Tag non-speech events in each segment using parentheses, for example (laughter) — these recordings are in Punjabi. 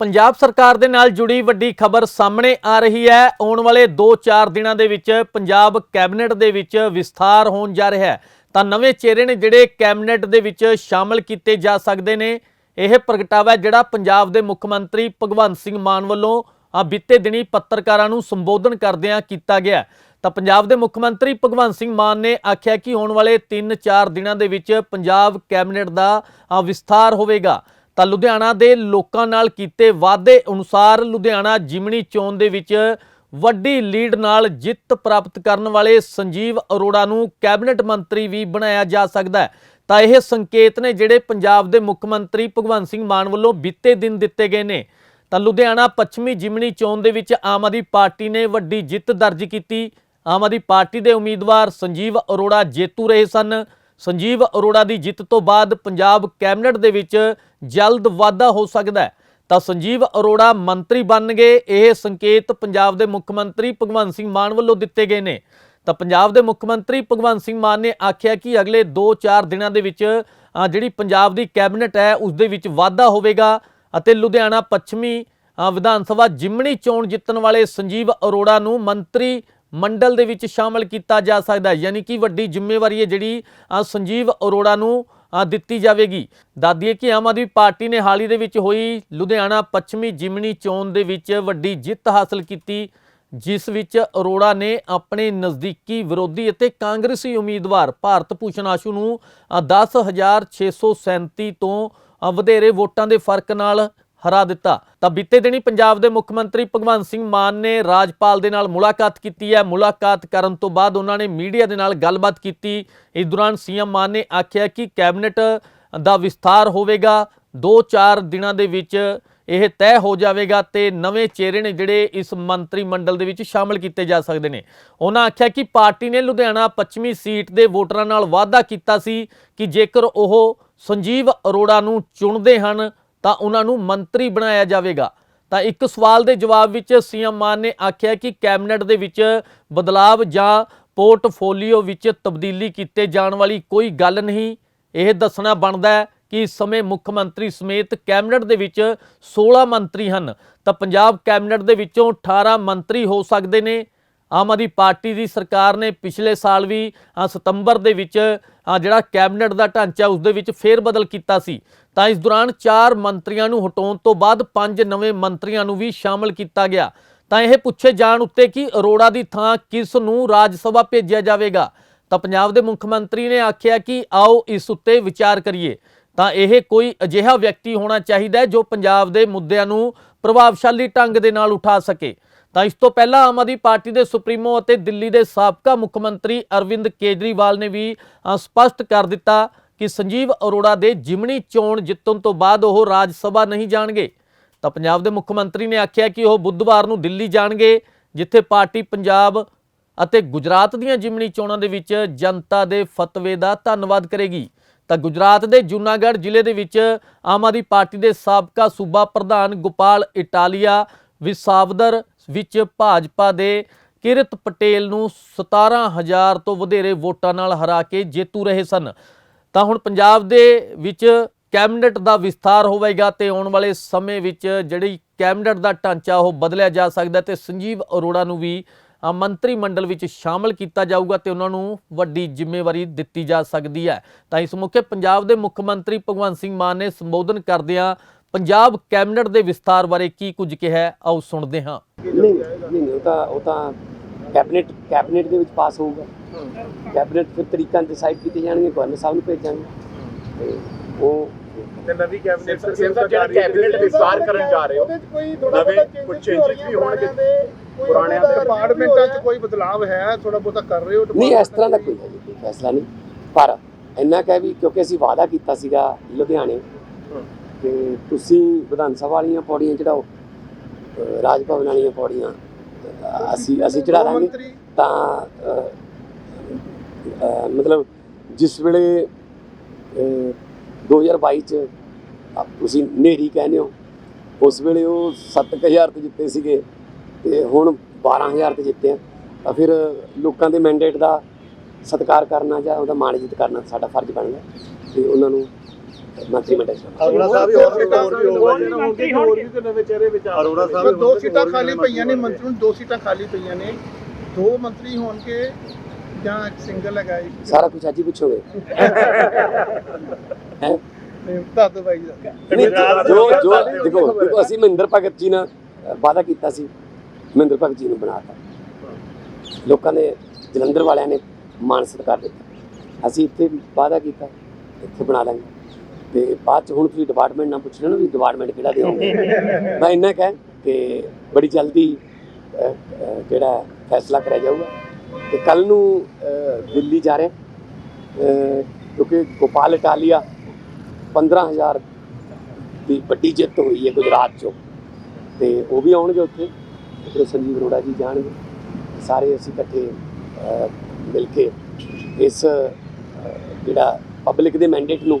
ਪੰਜਾਬ ਸਰਕਾਰ ਦੇ ਨਾਲ ਜੁੜੀ ਵੱਡੀ ਖਬਰ ਸਾਹਮਣੇ ਆ ਰਹੀ ਹੈ। ਆਉਣ ਵਾਲੇ 2-4 ਦਿਨਾਂ ਦੇ ਵਿੱਚ ਪੰਜਾਬ ਕੈਬਨਿਟ ਦੇ ਵਿੱਚ ਵਿਸਥਾਰ ਹੋਣ ਜਾ ਰਿਹਾ ਹੈ। ਤਾਂ ਨਵੇਂ ਚਿਹਰੇ ਨੇ ਜਿਹੜੇ ਕੈਬਨਿਟ ਦੇ ਵਿੱਚ ਸ਼ਾਮਲ ਕੀਤੇ ਜਾ ਸਕਦੇ ਨੇ। ਇਹ ਪ੍ਰਗਟਾਵਾ ਜਿਹੜਾ ਪੰਜਾਬ ਦੇ ਮੁੱਖ ਮੰਤਰੀ ਭਗਵੰਤ ਸਿੰਘ ਮਾਨ ਵੱਲੋਂ ਆ ਬੀਤੇ ਦਿਨੀ ਪੱਤਰਕਾਰਾਂ ਨੂੰ ਸੰਬੋਧਨ ਕਰਦਿਆਂ ਕੀਤਾ ਗਿਆ ਤਾਂ ਪੰਜਾਬ ਦੇ ਮੁੱਖ ਮੰਤਰੀ ਭਗਵੰਤ ਸਿੰਘ ਮਾਨ ਨੇ ਆਖਿਆ ਕਿ ਆਉਣ ਵਾਲੇ 3-4 ਦਿਨਾਂ ਦੇ ਵਿੱਚ ਪੰਜਾਬ ਕੈਬਨਿਟ ਦਾ ਵਿਸਥਾਰ ਹੋਵੇਗਾ। ਤਾਂ ਲੁਧਿਆਣਾ ਦੇ ਲੋਕਾਂ ਨਾਲ ਕੀਤੇ ਵਾਅਦੇ ਅਨੁਸਾਰ ਲੁਧਿਆਣਾ ਜਿਮਣੀ ਚੋਣ ਦੇ ਵਿੱਚ ਵੱਡੀ ਲੀਡ ਨਾਲ ਜਿੱਤ ਪ੍ਰਾਪਤ ਕਰਨ ਵਾਲੇ ਸੰਜੀਵ ਅਰੋੜਾ ਨੂੰ ਕੈਬਨਿਟ ਮੰਤਰੀ ਵੀ ਬਣਾਇਆ ਜਾ ਸਕਦਾ ਹੈ। ਤਾਂ ਇਹ ਸੰਕੇਤ ਨੇ ਜਿਹੜੇ ਪੰਜਾਬ ਦੇ ਮੁੱਖ ਮੰਤਰੀ ਭਗਵੰਤ ਸਿੰਘ ਮਾਨ ਵੱਲੋਂ ਬੀਤੇ ਦਿਨ ਦਿੱਤੇ ਗਏ ਨੇ। ਤਾਂ ਲੁਧਿਆਣਾ ਪੱਛਮੀ ਜਿਮਣੀ ਚੋਣ ਦੇ ਵਿੱਚ ਆਮ ਆਦਮੀ ਪਾਰਟੀ ਨੇ ਵੱਡੀ ਜਿੱਤ ਦਰਜ ਕੀਤੀ। ਆਮ ਆਦਮੀ ਪਾਰਟੀ ਦੇ ਉਮੀਦਵਾਰ ਸੰਜੀਵ ਅਰੋੜਾ ਜੇਤੂ ਰਹੇ ਸਨ। ਸੰਜੀਵ ਅਰੋੜਾ ਦੀ ਜਿੱਤ ਤੋਂ ਬਾਅਦ ਪੰਜਾਬ ਕੈਬਨਿਟ ਦੇ ਵਿੱਚ ਜਲਦ ਵਾਧਾ ਹੋ ਸਕਦਾ ਹੈ। ਤਾਂ ਸੰਜੀਵ ਅਰੋੜਾ ਮੰਤਰੀ ਬਣਨਗੇ ਇਹ ਸੰਕੇਤ ਪੰਜਾਬ ਦੇ ਮੁੱਖ ਮੰਤਰੀ ਭਗਵੰਤ ਸਿੰਘ ਮਾਨ ਵੱਲੋਂ ਦਿੱਤੇ ਗਏ ਨੇ। ਤਾਂ ਪੰਜਾਬ ਦੇ ਮੁੱਖ ਮੰਤਰੀ ਭਗਵੰਤ ਸਿੰਘ ਮਾਨ ਨੇ ਆਖਿਆ ਕਿ ਅਗਲੇ 2-4 ਦਿਨਾਂ ਦੇ ਵਿੱਚ ਜਿਹੜੀ ਪੰਜਾਬ ਦੀ ਕੈਬਨਿਟ ਹੈ, ਉਸ ਦੇ ਵਿੱਚ ਵਾਧਾ ਹੋਵੇਗਾ ਅਤੇ ਲੁਧਿਆਣਾ ਪੱਛਮੀ ਵਿਧਾਨ ਸਭਾ ਜਿਮਣੀ ਚੋਣ ਜਿੱਤਣ ਵਾਲੇ ਸੰਜੀਵ ਅਰੋੜਾ ਨੂੰ ਮੰਤਰੀ ਮੰਡਲ ਦੇ ਵਿੱਚ ਸ਼ਾਮਲ ਕੀਤਾ ਜਾ ਸਕਦਾ ਹੈ। ਯਾਨੀ ਕਿ ਵੱਡੀ ਜ਼ਿੰਮੇਵਾਰੀ ਹੈ ਜਿਹੜੀ ਸੰਜੀਵ ਅਰੋੜਾ ਨੂੰ ਦਿੱਤੀ ਜਾਵੇਗੀ। ਦਾਦੀਏ ਕਿ ਆਮ ਆਦਮੀ ਪਾਰਟੀ ਨੇ ਹਾਲ ਹੀ ਦੇ ਵਿੱਚ ਹੋਈ ਲੁਧਿਆਣਾ ਪੱਛਮੀ ਜਿਮਨੀ ਚੋਣ ਦੇ ਵਿੱਚ ਵੱਡੀ ਜਿੱਤ ਹਾਸਲ ਕੀਤੀ ਜਿਸ ਵਿੱਚ ਅਰੋੜਾ ਨੇ ਆਪਣੇ ਨਜ਼ਦੀਕੀ ਵਿਰੋਧੀ ਅਤੇ ਕਾਂਗਰਸੀ ਉਮੀਦਵਾਰ ਭਾਰਤ ਭੂਸ਼ਣ ਆਸ਼ੂ ਨੂੰ ਅ, 10637 ਤੋਂ ਵਧੇਰੇ ਵੋਟਾਂ ਦੇ ਫ਼ਰਕ ਨਾਲ ਹਰਾ ਦਿੱਤਾ। ਤਾਂ ਬੀਤੇ ਦਿਨੀ ਪੰਜਾਬ ਦੇ ਮੁੱਖ ਮੰਤਰੀ ਭਗਵੰਤ ਸਿੰਘ ਮਾਨ ਨੇ ਰਾਜਪਾਲ ਦੇ ਨਾਲ ਮੁਲਾਕਾਤ ਕੀਤੀ ਹੈ। ਮੁਲਾਕਾਤ ਕਰਨ ਤੋਂ ਬਾਅਦ ਉਹਨਾਂ ਨੇ ਮੀਡੀਆ ਦੇ ਨਾਲ ਗੱਲਬਾਤ ਕੀਤੀ। ਇਸ ਦੌਰਾਨ ਸੀਐਮ ਮਾਨ ਨੇ ਆਖਿਆ ਕਿ ਕੈਬਨਿਟ ਦਾ ਵਿਸਥਾਰ ਹੋਵੇਗਾ। 2-4 ਦਿਨਾਂ ਦੇ ਵਿੱਚ ਇਹ ਤੈਅ ਹੋ ਜਾਵੇਗਾ ਤੇ ਨਵੇਂ ਚਿਹਰੇ ਨੇ ਜਿਹੜੇ ਇਸ ਮੰਤਰੀ ਮੰਡਲ ਦੇ ਵਿੱਚ ਸ਼ਾਮਲ ਕੀਤੇ ਜਾ ਸਕਦੇ ਨੇ। ਉਹਨਾਂ ਆਖਿਆ ਕਿ ਪਾਰਟੀ ਨੇ ਲੁਧਿਆਣਾ ਪੱਛਮੀ ਸੀਟ ਦੇ ਵੋਟਰਾਂ ਨਾਲ ਵਾਅਦਾ ਕੀਤਾ ਸੀ ਕਿ ਜੇਕਰ ਉਹ ਸੰਜੀਵ ਅਰੋੜਾ ਨੂੰ ਚੁਣਦੇ ਹਨ ਤਾਂ ਉਹਨਾਂ ਨੂੰ ਮੰਤਰੀ ਬਣਾਇਆ ਜਾਵੇਗਾ। ਤਾਂ ਇੱਕ ਸਵਾਲ ਦੇ ਜਵਾਬ ਵਿੱਚ ਸੀਐਮ ਮਾਨ ਨੇ ਆਖਿਆ ਕਿ ਕੈਬਨਿਟ ਦੇ ਵਿੱਚ ਬਦਲਾਵ ਜਾਂ ਪੋਰਟਫੋਲੀਓ ਵਿੱਚ ਤਬਦੀਲੀ ਕੀਤੇ ਜਾਣ ਵਾਲੀ ਕੋਈ ਗੱਲ ਨਹੀਂ। ਇਹ ਦੱਸਣਾ ਬਣਦਾ ਹੈ ਕਿ ਇਸ ਸਮੇਂ ਮੁੱਖ ਮੰਤਰੀ ਸਮੇਤ ਕੈਬਨਿਟ ਦੇ ਵਿੱਚ 16 ਮੰਤਰੀ ਹਨ। ਤਾਂ ਪੰਜਾਬ ਕੈਬਨਿਟ ਦੇ ਵਿੱਚੋਂ 18 ਮੰਤਰੀ ਹੋ ਸਕਦੇ ਨੇ। ਆਮ ਆਦਮੀ ਪਾਰਟੀ ਦੀ ਸਰਕਾਰ ਨੇ ਪਿਛਲੇ ਸਾਲ ਵੀ ਸਤੰਬਰ ਦੇ ਵਿੱਚ ਜਿਹੜਾ ਕੈਬਨਿਟ ਦਾ ਢਾਂਚਾ ਉਸ ਦੇ ਵਿੱਚ ਫੇਰ ਬਦਲ ਕੀਤਾ ਸੀ। ਤਾਂ ਇਸ ਦੌਰਾਨ 4 ਮੰਤਰੀਆਂ ਨੂੰ ਹਟਾਉਣ ਤੋਂ ਬਾਅਦ 5 ਨਵੇਂ ਮੰਤਰੀਆਂ ਨੂੰ ਵੀ ਸ਼ਾਮਲ ਕੀਤਾ ਗਿਆ। ਤਾਂ ਇਹ ਪੁੱਛੇ ਜਾਣ ਉੱਤੇ ਕਿ ਅਰੋੜਾ ਦੀ ਥਾਂ ਕਿਸ ਨੂੰ ਰਾਜ ਸਭਾ ਭੇਜਿਆ ਜਾਵੇਗਾ? ਤਾਂ ਪੰਜਾਬ ਦੇ ਮੁੱਖ ਮੰਤਰੀ ਨੇ ਆਖਿਆ ਕਿ ਆਓ ਇਸ ਉੱਤੇ ਵਿਚਾਰ ਕਰੀਏ। ਤਾਂ ਇਹ ਕੋਈ ਅਜਿਹਾ ਵਿਅਕਤੀ ਹੋਣਾ ਚਾਹੀਦਾ ਹੈ ਜੋ ਪੰਜਾਬ ਦੇ ਮੁੱਦਿਆਂ ਨੂੰ ਪ੍ਰਭਾਵਸ਼ਾਲੀ ਢੰਗ ਦੇ ਨਾਲ ਉਠਾ ਸਕੇ। ਤਾਂ ਇਸ ਤੋਂ ਪਹਿਲਾਂ ਆਮ ਆਦਮੀ ਪਾਰਟੀ ਦੇ ਸੁਪਰੀਮੋ ਅਤੇ ਦਿੱਲੀ ਦੇ ਸਾਬਕਾ ਮੁੱਖ ਮੰਤਰੀ ਅਰਵਿੰਦ ਕੇਜਰੀਵਾਲ ਨੇ ਵੀ ਅ, ਸਪਸ਼ਟ ਕਰ ਦਿੱਤਾ ਕਿ ਸੰਜੀਵ ਅਰੋੜਾ ਦੇ ਜਿਮਣੀ ਚੋਣ ਜਿੱਤਣ ਤੋਂ ਬਾਅਦ ਉਹ ਰਾਜ ਸਭਾ ਨਹੀਂ ਜਾਣਗੇ। ਤਾਂ ਪੰਜਾਬ ਦੇ ਮੁੱਖ ਮੰਤਰੀ ਨੇ ਆਖਿਆ ਕਿ ਉਹ ਬੁੱਧਵਾਰ ਨੂੰ ਦਿੱਲੀ ਜਾਣਗੇ ਜਿੱਥੇ ਪਾਰਟੀ ਪੰਜਾਬ ਅਤੇ ਗੁਜਰਾਤ ਦੀਆਂ ਜਿਮਣੀ ਚੋਣਾਂ ਦੇ ਵਿੱਚ ਜਨਤਾ ਦੇ ਫਤਵੇ ਦਾ ਧੰਨਵਾਦ ਕਰੇਗੀ। ਤਾਂ ਗੁਜਰਾਤ ਦੇ ਜੂਨਾਗੜ੍ਹ ਜ਼ਿਲ੍ਹੇ ਦੇ ਵਿੱਚ ਆਮ ਆਦਮੀ ਪਾਰਟੀ ਦੇ ਸਾਬਕਾ ਸੂਬਾ ਪ੍ਰਧਾਨ ਗੋਪਾਲ ਇਟਾਲੀਆ ਵਿਸਾਵਦਰ ਵਿੱਚ ਭਾਜਪਾ ਦੇ ਕਿਰਤ ਪਟੇਲ ਨੂੰ 17000 ਤੋਂ ਵਧੇਰੇ ਵੋਟਾਂ ਨਾਲ ਹਰਾ ਕੇ ਜੇਤੂ ਰਹੇ ਸਨ। ਤਾਂ ਹੁਣ ਪੰਜਾਬ ਦੇ ਵਿੱਚ ਕੈਬਨਿਟ ਦਾ ਵਿਸਥਾਰ ਹੋਵੇਗਾ ਤੇ ਆਉਣ ਵਾਲੇ ਸਮੇਂ ਵਿੱਚ ਜਿਹੜੀ ਕੈਬਨਿਟ ਦਾ ਢਾਂਚਾ ਉਹ ਬਦਲਿਆ ਜਾ ਸਕਦਾ ਤੇ ਸੰਜੀਵ ਅਰੋੜਾ ਨੂੰ ਵੀ ਮੰਤਰੀ ਮੰਡਲ ਵਿੱਚ ਸ਼ਾਮਲ ਕੀਤਾ ਜਾਊਗਾ ਤੇ ਉਹਨਾਂ ਨੂੰ ਵੱਡੀ ਜ਼ਿੰਮੇਵਾਰੀ ਦਿੱਤੀ ਜਾ ਸਕਦੀ ਹੈ। ਤਾਂ ਇਸ ਮੌਕੇ ਪੰਜਾਬ ਦੇ ਮੁੱਖ ਮੰਤਰੀ ਭਗਵੰਤ ਸਿੰਘ ਮਾਨ ਨੇ ਸੰਬੋਧਨ ਕਰਦਿਆਂ ਪੰਜਾਬ ਕੈਬਨਿਟ ਦੇ ਵਿਸਥਾਰ ਬਾਰੇ ਕੀ ਕੁਝ ਕਿਹਾ ਆਓ ਸੁਣਦੇ ਹਾਂ। ਨਹੀਂ ਨਹੀਂ ਉਹ ਤਾਂ ਉਹ ਤਾਂ ਕੈਬਨਿਟ ਕੈਬਨਿਟ ਦੇ ਵਿੱਚ ਪਾਸ ਹੋਊਗਾ। ਕੈਬਨਿਟ ਫਿਰ ਤਰੀਕਾਂ ਡਿਸਾਈਡ ਕੀਤੇ ਜਾਣਗੇ ਗਵਰਨਰ ਸਾਹਿਬ ਨੂੰ ਭੇਜਾਂਗੇ ਤੇ ਉਹ ਤੇ ਨਵੀਂ ਕੈਬਨਿਟ ਸਿਰ ਸਾਹਿਬ ਜਿਹੜਾ ਕੈਬਨਿਟ ਵਿਸਤਾਰ ਕਰਨ ਜਾ ਰਹੇ ਹੋ ਉਹਦੇ 'ਚ ਕੋਈ ਥੋੜਾ ਨਵੇਂ ਬਹੁਤਾ ਕੁਝ changes ਹੋ changes ਵੀ ਹੋਣਗੇ। ਪੁਰਾਣਿਆਂ ਪੁਰਾਣਿਆਂ ਦੇ ਦੇ ਡਿਪਾਰਟਮੈਂਟਾਂ 'ਚ ਕੋਈ ਬਦਲਾਵ ਹੈ ਥੋੜਾ ਬਹੁਤਾ ਕਰ ਰਹੇ ਹੋ ਨਹੀਂ ਇਸ ਤਰ੍ਹਾਂ ਦਾ ਕੋਈ ਹਜੇ ਕੋਈ ਫੈਸਲਾ ਨਹੀਂ। ਪਰ ਇੰਨਾ ਕਹਿ ਵੀ ਕਿਉਂਕਿ ਅਸੀਂ ਵਾਅਦਾ ਕੀਤਾ ਸੀਗਾ ਲੁਧਿਆਣੇ ਕਿ ਤੁਸੀਂ ਵਿਧਾਨ ਸਭਾ ਵਾਲੀਆਂ ਪੌੜੀਆਂ ਚੜਾਓ ਰਾਜ ਭਵਨ ਵਾਲੀਆਂ ਪੌੜੀਆਂ ਅਸੀਂ ਅਸੀਂ ਚੜਾ ਦਾਂਗੇ। ਤਾਂ ਮਤਲਬ ਜਿਸ ਵੇਲੇ ਅਹ, 2022 ਚ ਤੁਸੀਂ ਨੇਰੀ ਕਹਿੰਦੇ ਹੋ ਉਸ ਵੇਲੇ ਉਹ 7000 ਤੇ ਜਿੱਤੇ ਸੀਗੇ ਤੇ ਹੁਣ 12000 ਤੇ ਜਿੱਤੇ ਆ। ਤਾਂ ਫਿਰ ਲੋਕਾਂ ਦੇ ਮੈਂਡੇਟ ਦਾ ਸਤਿਕਾਰ ਕਰਨਾ ਜਾਂ ਉਹਦਾ ਮਾਣ ਇੱਜ਼ਤ ਕਰਨਾ ਸਾਡਾ ਫਰਜ਼ ਬਣਦਾ ਤੇ ਉਹਨਾਂ ਨੂੰ ਮੰਤਰੀ ਮੰਡਲ ਅਰੋੜਾ ਸਾਹਿਬ ਹੋਰ ਸੀਟਾਂ ਹੋਰ ਵੀ ਹੋਊਗਾ ਜੀ ਮੰਤਰੀ ਹੋਰ ਵੀ ਤੇ ਨਵੇਂ ਚਿਹਰੇ ਵਿੱਚ ਆ ਅਰੋੜਾ ਸਾਹਿਬ ਦੋ ਸੀਟਾਂ ਖਾਲੀ ਪਈਆਂ ਨੇ ਮੰਤਰੀ ਨੂੰ ਦੋ ਸੀਟਾਂ ਖਾਲੀ ਪਈਆਂ ਨੇ। ਦੋ ਮੰਤਰੀ ਹੋਣਗੇ ਜਾਂ ਸਿੰਗਲ ਹੈਗਾ ਜੀ ਸਾਰਾ ਕੁਝ ਅੱਜ ਹੀ ਪੁੱਛੋਗੇ? (laughs) ਹੈਂ? ਦੱਸ ਦਿਓ ਬਾਈ ਜੀ। ਨਹੀਂ, ਜੋ ਜੋ ਦੇਖੋ ਦੇਖੋ ਅਸੀਂ ਮਹਿੰਦਰ ਭਗਤ ਜੀ ਨਾਲ ਵਾਅਦਾ ਕੀਤਾ ਸੀ ਮਹਿੰਦਰ ਭਗਤ ਜੀ ਨੂੰ ਬਣਾਤਾ। ਲੋਕਾਂ ਨੇ ਜਲੰਧਰ ਵਾਲਿਆਂ ਨੇ ਮਾਨ ਸਤਿਕਾਰ ਦਿੱਤਾ। ਅਸੀਂ ਇੱਥੇ ਵਾਅਦਾ ਕੀਤਾ ਇੱਥੇ ਬਣਾ ਲਾਂਗੇ। ਤੇ ਬਾਅਦ ਚ ਹੁਣ ਤੁਸੀਂ ਡਿਪਾਰਟਮੈਂਟ ਨਾਲ ਪੁੱਛ ਰਹੇ ਹੋ ਵੀ ਡਿਪਾਰਟਮੈਂਟ ਕਿਹੜਾ ਦਿਓਗੇ ਮੈਂ ਇੰਨਾ ਕਹਿ ਕਿ ਬੜੀ ਜਲਦੀ ਅ, ਜਿਹੜਾ ਫੈਸਲਾ ਕਰਿਆ ਜਾਊਗਾ। ਤੇ ਕੱਲ ਨੂੰ ਦਿੱਲੀ ਜਾ ਰਹੇ ਕਿਉਂਕਿ ਗੋਪਾਲ ਇਟਾਲੀਆ 15000 ਦੀ ਵੱਡੀ ਜਿੱਤ ਹੋਈ ਹੈ ਗੁਜਰਾਤ ਚੋਂ। ਤੇ ਉਹ ਵੀ ਆਉਣਗੇ ਉੱਥੇ। ਫਿਰ ਸੰਜੀਵ ਅਰੋੜਾ ਜੀ ਜਾਣਗੇ। ਸਾਰੇ ਅਸੀਂ ਇਕੱਠੇ ਮਿਲ ਕੇ ਇਸ ਜਿਹੜਾ ਪਬਲਿਕ ਦੇ ਮੈਂਡੇਟ ਨੂੰ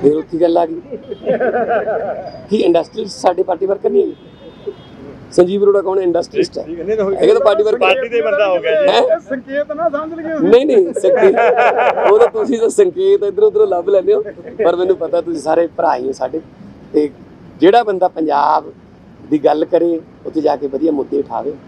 ਫਿਰ ਉੱਥੇ ਗੱਲ ਆ ਗਈ। ਕਿ ਇੰਡਸਟਰੀ ਸਾਡੇ ਪਾਰਟੀ ਵਰਕਰ ਨਹੀਂ ਹੈਗੇ? ਸੰਜੀਵ ਅਰੋੜਾ ਕੌਣ ਇੰਡਸਟਰੀਸਟ ਹੈ। ਇਹ ਤਾਂ ਪਾਰਟੀ ਵਰਕਰ ਪਾਰਟੀ ਦੇ ਬੰਦਾ ਹੋ ਗਿਆ ਹੈ? ਸੰਕੇਤ ਨਾ ਸਮਝ ਲਿਓ ਨਹੀਂ ਨਹੀਂ ਸੰਕੇਤ ਉਹ ਤਾਂ ਤੁਸੀਂ ਤਾਂ ਸੰਕੇਤ ਇਧਰ ਉਧਰ ਲੱਭ ਲੈਂਦੇ ਹੋ। ਪਰ ਮੈਨੂੰ ਪਤਾ ਤੁਸੀਂ ਸਾਰੇ ਭਰਾ ਹੀ ਹੋ ਸਾਡੇ। ਤੇ ਜਿਹੜਾ ਬੰਦਾ ਪੰਜਾਬ ਦੀ ਗੱਲ ਕਰੇ ਉੱਥੇ ਜਾ ਕੇ ਵਧੀਆ ਮੁੱਦੇ ਉਠਾਵੇ।